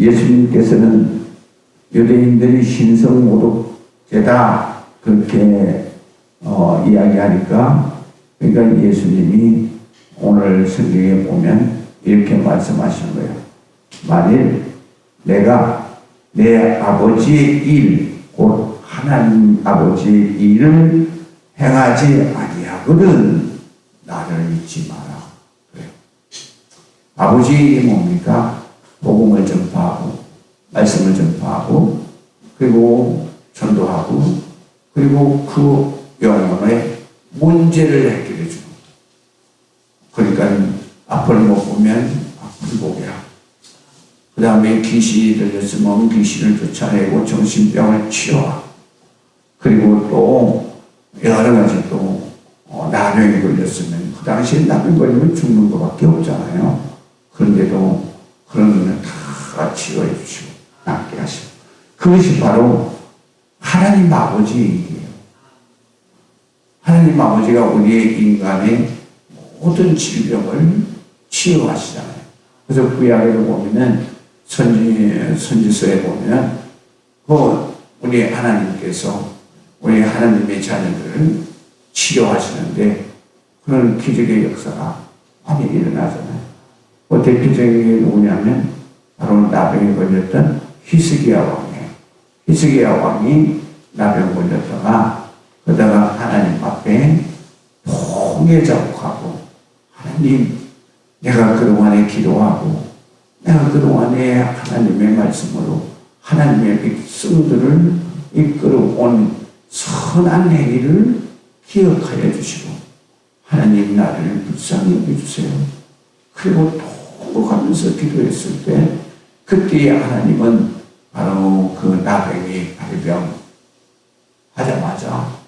예수님께서는 유대인들이 신성 모독죄다 그렇게 어, 이야기하니까 그러니까 예수님이 오늘 성경에 보면 이렇게 말씀하시는 거예요. 만일 내가 내 아버지의 일, 곧 하나님 아버지의 일을 행하지 아니하거든 나를 믿지 마라. 그래요. 아버지의 일이 뭡니까? 복음을 전파하고 말씀을 전파하고 그리고 전도하고 그리고 그 영혼의 문제를 해결해 주고. 그러니까 앞을 못 보면 앞을 보게 하고. 그 다음에 귀신이 들렸으면 귀신을 쫓아내고 정신병을 치료하고. 그리고 또 여러 가지 또 어, 나병이 걸렸으면 그 당시에 나병 걸리면 죽는 것밖에 없잖아요. 그런데도 그런 거는 다 치료해 주시고 낫게 하시고 그것이 바로 하나님 아버지의 일이에요. 하나님 아버지가 우리의 인간의 모든 질병을 치유하시잖아요. 그래서 구약에 보면은 선지, 선지서에 보면 그 우리 하나님께서 우리 하나님의 자녀들을 치료하시는데 그런 기적의 역사가 많이 일어나잖아요. 그 대표적인 게 누구냐면 바로 나병에 걸렸던 히스기야 왕이에요. 히스기야 왕이 나병 걸렸다가 그러다가 하나님 앞에 통해 자국하고 하나님 내가 그동안에 기도하고 내가 그동안에 하나님의 말씀으로 하나님의 백성들을 이끌어온 선한 행위를 기억하여 주시고 하나님 나를 불쌍히 여겨주세요. 그리고 통곡하면서 기도했을 때 그때 하나님은 바로 그 나병이 발병 하자마자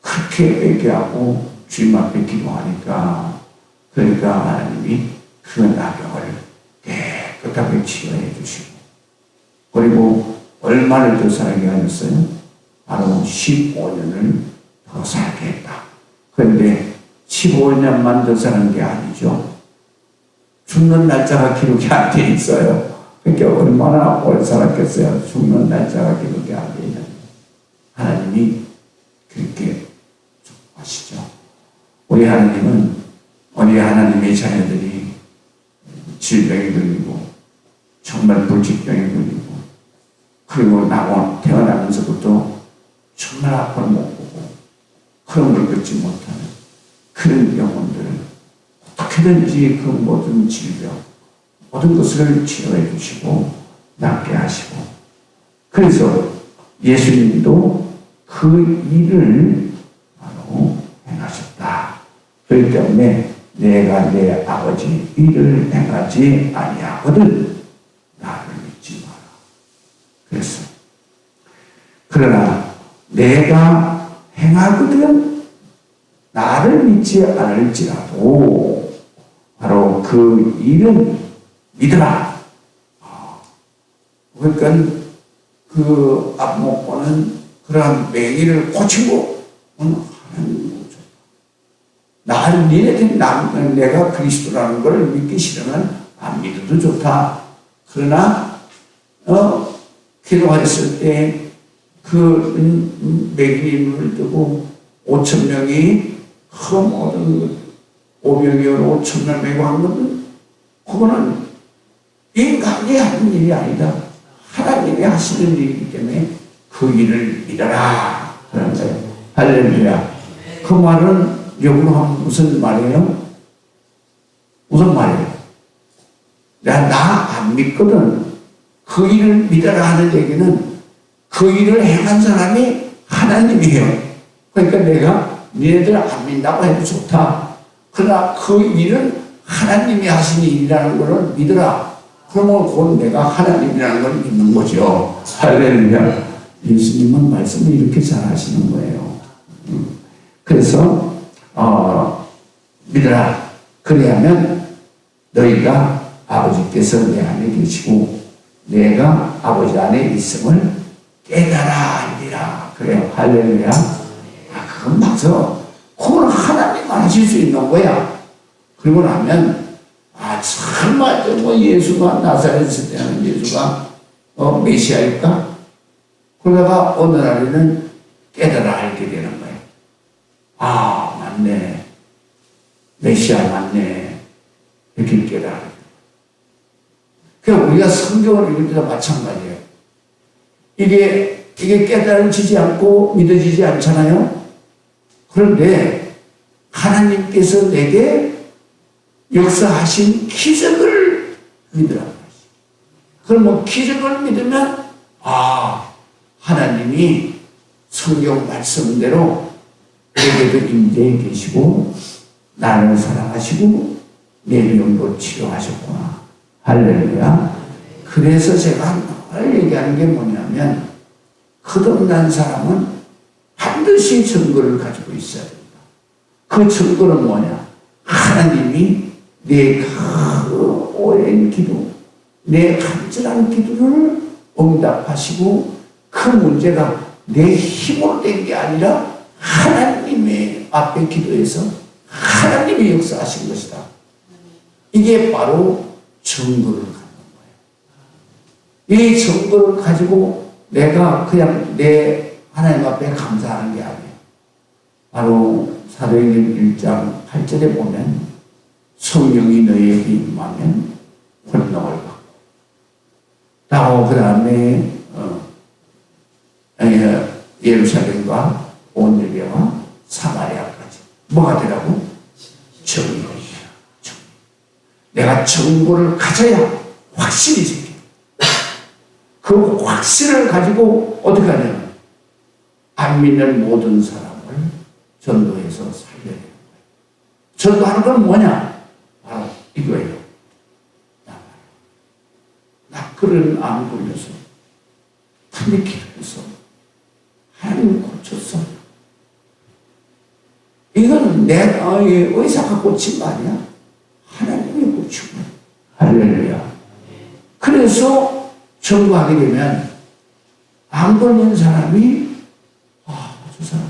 그렇게 회개하고 주님 앞에 기도하니까 그러니까 하나님이 그 나병을 깨끗하게 치유해 주시고 그리고 얼마를 더 살게 하셨어요? 바로 15년을 더 살게 했다. 그런데 15년만 더 사는 게 아니죠. 죽는 날짜가 기록이 안 돼 있어요. 그러니까 얼마나 오래 살았겠어요. 죽는 날짜가 기록이 안돼 있는. 하나님이 그렇게 하시죠. 우리 하나님은 우리 하나님의 자녀들이 질병에 걸리고 정말 불치병에 걸리고 그리고 나고 태어나면서부터 정말 아파를 못 보고 그런 걸 걷지 못하는 그런 영혼들을 어떻게든지 그 모든 질병 모든 것을 치료해 주시고 낫게 하시고 그래서 예수님도 그 일을 바로 행하셨다. 그렇기 때문에 내가 내 아버지 일을 행하지 아니하거든 나를 믿지 마라. 그랬어. 그러나 내가 행하거든 나를 믿지 않을지라도 바로 그 일은 믿어라. 아, 그러니까 그 앞목고는 그러한 맹의를 고치고 하나님 나를 니네들 남, 내가 그리스도라는 걸 믿기 싫으면 안 믿어도 좋다. 그러나 어 기도하였을 때그 매기님을 두고 5천 명이 그 모든 500여 5천 명 메고 한 것은 그거는 인간이 하는 일이 아니다. 하나님이 하시는 일이기 때문에 그 일을 믿어라. 그런 거예요. 할렐루야. 그 말은 하면 무슨 말이에요? 무슨 말이에요? 내가 나안 믿거든. 그 일을 믿어라 하는 얘기는 그 일을 행한 사람이 하나님이에요. 그러니까 내가 니네들 안 믿는다고 해도 좋다. 그러나 그 일은 하나님이 하신 일이라는 것을 믿어라. 그러면 그건 내가 하나님이라는 걸 믿는 거죠. 할렐루야. 예수님은 말씀을 이렇게 잘 하시는 거예요. 음. 그래서 어, 믿어라. 그래야면 너희가 아버지께서 내 안에 계시고 내가 아버지 안에 있음을 깨달아 알리라. 그래요. 할렐루야. 아, 그건 맞아. 그건 하나님만 하실 수 있는 거야. 그리고 나면 아, 정말 뭐 예수가 나사렛에 대한 예수가 어, 메시아일까? 그러다가 어느 날에는 깨달아 알게 되는 거예요. 아, 맞네. 메시아 맞네. 이렇게 깨달아. 그러니까 우리가 성경을 읽을 때도 마찬가지예요. 이게, 이게 깨달아지지 않고 믿어지지 않잖아요? 그런데 하나님께서 내게 역사하신 기적을 믿으라는 것이. 그러면 기적을 믿으면, 아, 하나님이 성경 말씀대로 내게도 임재해 계시고, 나를 사랑하시고, 내 병도 치료하셨구나. 할렐루야. 그래서 제가 늘 얘기하는 게 뭐냐면, 거듭난 사람은 반드시 증거를 가지고 있어야 된다. 그 증거는 뭐냐? 하나님이 내그 오랜 기도, 내 간절한 기도를 응답하시고 그 문제가 내 힘으로 된 게 아니라 하나님의 앞에 기도해서 하나님이 역사하신 것이다. 이게 바로 증거를 갖는 거예요. 이 증거를 가지고 내가 그냥 내 하나님 앞에 감사하는 게 아니에요. 바로 사도행전 1장 8절에 보면 성령이 너희에게 임하면 권능을 받고 그 다음에 어, 에, 예루살렘과 온 유대와 사마리아까지 뭐가 되라고? 정의이야. 정의. 내가 정보를 가져야 확신이 생겨. 그 확신을 가지고 어떻게 하냐면 안 믿는 모든 사람을 전도해서 살려야 되는. 전도하는 건 뭐냐? 이거예요. 암 걸려서 탐이 길어서 하나님 고쳤어. 이거는 내가 의사가 고친 거 아니야? 하나님이 거야. 할렐루야. 그래서 전도하게 되면 안 걸린 사람이 아, 저 사람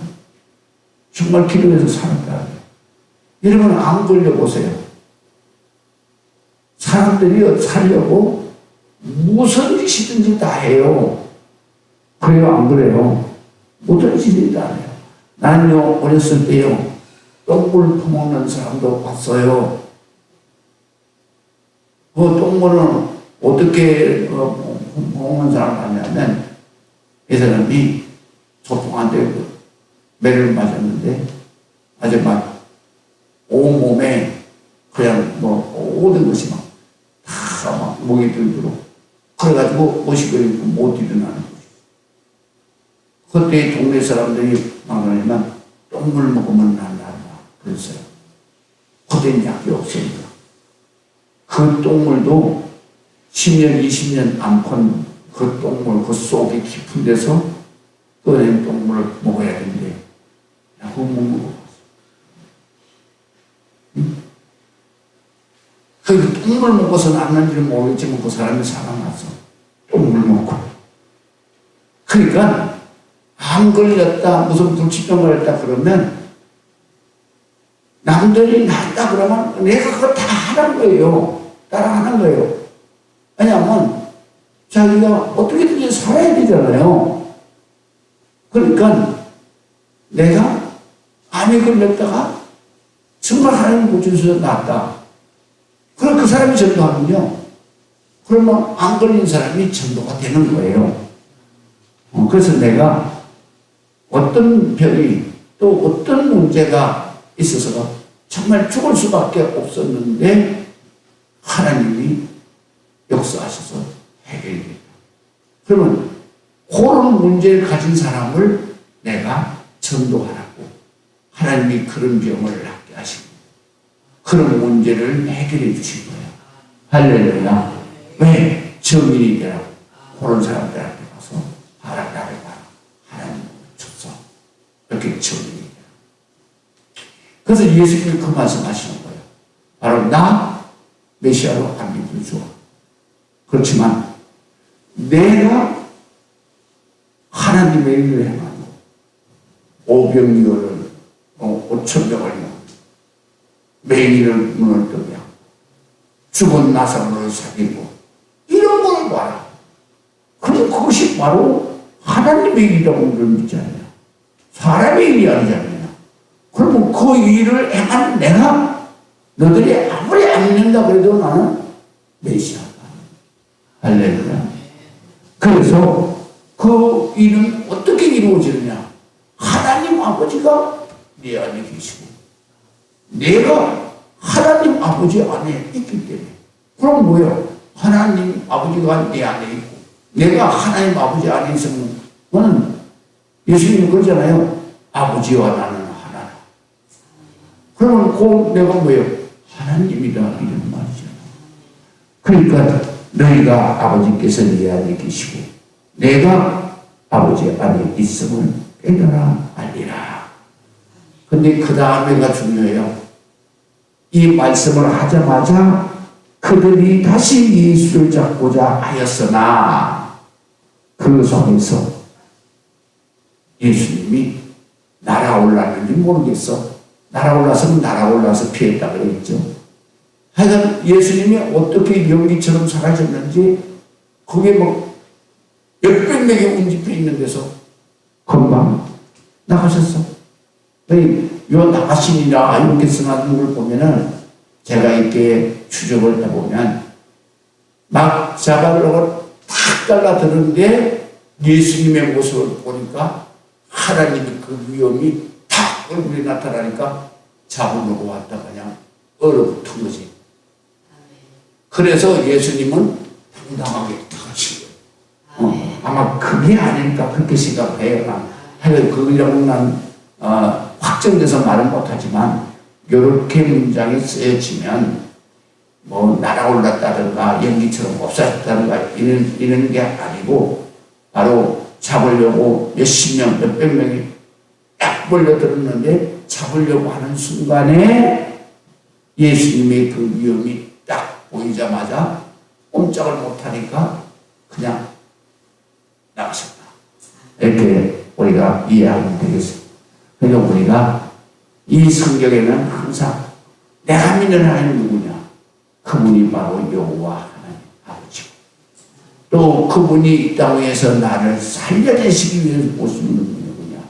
정말 기도해서 살았다. 여러분 안 걸려보세요. 사람들이 살려고 무슨 짓이든지 다 해요. 그래요? 안 그래요? 모든 짓이 다 해요. 나는요, 어렸을 때요, 똥물 퍼먹는 사람도 봤어요. 그 똥물은 어떻게 어, 퍼먹는 사람 봤냐면, 이 사람이 소풍한테 그 매를 맞았는데, 아주 막, 온몸에 그냥 뭐, 모든 것이 막 목이 들도록. 그래가지고 옷이 그리고 못 일어나는 거지. 그때 동네 사람들이 막그러면 똥물 먹으면 난다. 그랬어요. 그땐 약이 없습니다. 그 똥물도 10년, 20년 안푼 그 똥물, 그 속이 깊은 데서 꺼낸 똥물을 먹어야 그거 못 먹어. 그 똥물 먹고서 났는지는 모르겠지만 그 사람이 살아났어. 똥물 먹고. 그러니까 암 걸렸다, 무슨 불치병 걸렸다 그러면 남들이 낫다 그러면 내가 그거 다 하는 거예요. 따라하는 거예요. 왜냐하면 자기가 어떻게든지 살아야 되잖아요. 그러니까 내가 암이 걸렸다가 정말 하나님 고쳐주셔서 낫다. 그럼 그 사람이 전도하면요. 그러면 안 걸린 사람이 전도가 되는 거예요. 어, 그래서 내가 어떤 병이 또 어떤 문제가 있어서 정말 죽을 수밖에 없었는데 하나님이 역사하셔서 해결됩니다. 그러면 그런 문제를 가진 사람을 내가 전도하라고 하나님이 그런 병을 낫게 하시고 그런 문제를 해결해 주신 거예요. 할렐루야. 왜? 정인이 되라고. 그런 사람들한테 가서 하라, 나를 봐라. 하나님 줬어. 이렇게 정인이 되라. 그래서 예수님이 그 말씀 하시는 거예요. 바로 나 메시아로 안 믿을 줘. 그렇지만 내가 하나님의 일을 행하고 오병이어를 어, 오천병을 뭐 맹인을 문을 뜨며 죽은 나사로를 사귀고 이런 걸 봐라. 그것이 바로 하나님의 일이라고 우리를 믿잖아요. 사람의 일이 아니잖아요. 그러면 그 일을 행한 내가 너들이 아무리 안 믿는다 그래도 나는 메시아다. 할렐루야. 그래서 그 일은 어떻게 이루어지느냐? 하나님 아버지가 내 안에 계시고 내가 아버지 안에 있기 때문에 그럼 뭐예요? 하나님 아버지가 내 안에 있고 내가 하나님 아버지 안에 있으면 그거는 예수님이 그러잖아요. 아버지와 나는 하나다. 그러면 그 내가 뭐예요? 하나님이다 이런 말이죠. 그러니까 너희가 아버지께서 내 안에 계시고 내가 아버지 안에 있음을 깨달아 알리라. 근데 그 다음에가 중요해요. 이 말씀을 하자마자 그들이 다시 예수를 잡고자 하였으나 그 속에서 예수님이 날아올랐는지 모르겠어. 날아올라서는 날아올라서 피했다 그랬죠. 하여간 예수님이 어떻게 연기처럼 사라졌는지 그게 뭐 몇백 명이 운집해 있는 데서 금방 나가셨어. 요 나가시니라 이렇게 써놨는 걸 보면은 제가 이렇게 추적을 해보면 막 자발로 탁 달라드는데 예수님의 모습을 보니까 하나님의 그 위엄이 탁 얼굴에 나타나니까 잡으려고 왔다 그냥 얼어붙은 거지. 그래서 예수님은 당당하게 거예요. 어, 아마 그게 아닐까 그렇게 생각해요. 난. 하여간 그이라고 난 어, 확정돼서 말은 못하지만 이렇게 문장이 쓰여지면 뭐 날아올랐다든가 연기처럼 없어졌다든가 이런, 이런 게 아니고 바로 잡으려고 몇십 명, 몇백 명이 딱 몰려들었는데 잡으려고 하는 순간에 예수님의 그 위험이 딱 보이자마자 꼼짝을 못하니까 그냥 나가셨다. 이렇게 우리가 이해하면 되겠습니다. 그러니까 우리가 이 성경에는 항상 내가 믿는 하나님 누구냐? 그분이 바로 여호와 하나님 아버지고 또 그분이 이 땅에서 나를 살려내시기 위해서 분이 누구냐?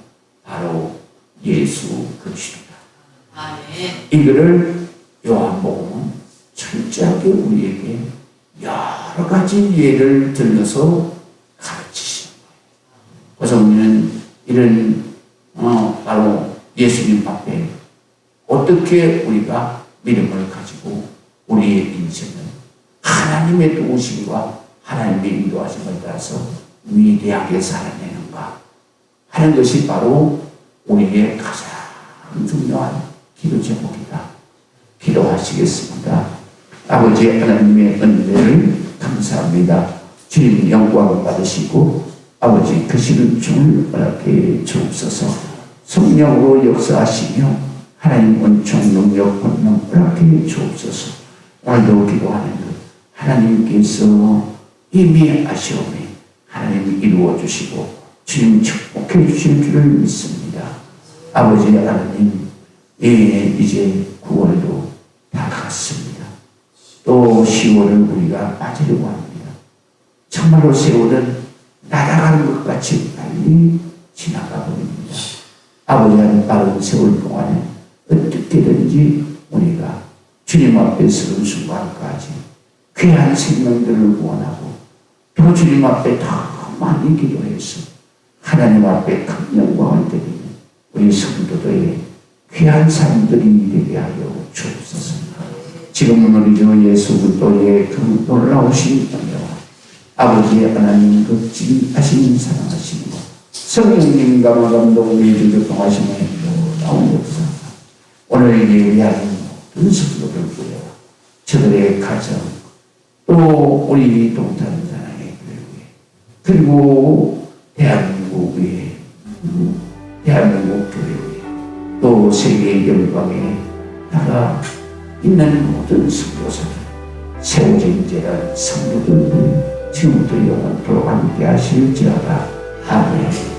바로 예수 그리스도다. 이거를 요한복음은 철저하게 우리에게 여러 가지 예를 들려서 가르치시는 거예요. 그래서 우리는 이런 어, 바로 예수님 앞에 어떻게 우리가 믿음을 가지고 우리의 인생을 하나님의 도우심과 하나님의 인도하심을 따라서 위대하게 살아내는가 하는 것이 바로 우리의 가장 중요한 기도 제목이다. 기도하시겠습니다. 아버지 하나님의 은혜를 감사합니다. 주님 영광을 받으시고 아버지 크시는 춤을 허락해 주옵소서. 성령으로 역사하시며 하나님 은총 능력 권능 허락해 주옵소서. 오늘도 기도하는 것 하나님께서 이미 아시오매 하나님이 이루어 주시고 주님 축복해 주실 줄을 믿습니다. 아버지 하나님 예, 이제 9월도 다가갔습니다. 또 10월을 우리가 맞으려고 합니다. 정말로 세월은 날아가는 것 같이 빨리 지나가 버립니다. 아버지는 빠른 세월 동안에 어떻게든지 우리가 주님 앞에 서는 순간까지 귀한 생명들을 구원하고 또 주님 앞에 더 많이 기도해서 하나님 앞에 큰 영광을 드리는 우리 성도들의 귀한 사람들이 되게 하여 주옵소서. 지금은 우리 주 예수 그리스도의 그 놀라우신 은혜와 아버지 하나님 그 진하신 사랑하시는 것 성령님과 감동이 주를 통하심에 나온 역사 오늘 예배하는 모든 성도들 구해 저들의 가정 또 우리 동탄 사랑의 교회 그리고 대한민국 위에 대한민국 교회 또 세계 영광에 나가 있는 모든 성도들 세워진 이제는 성도들 지금부터 영원토록 함께 하실지어다. 아멘.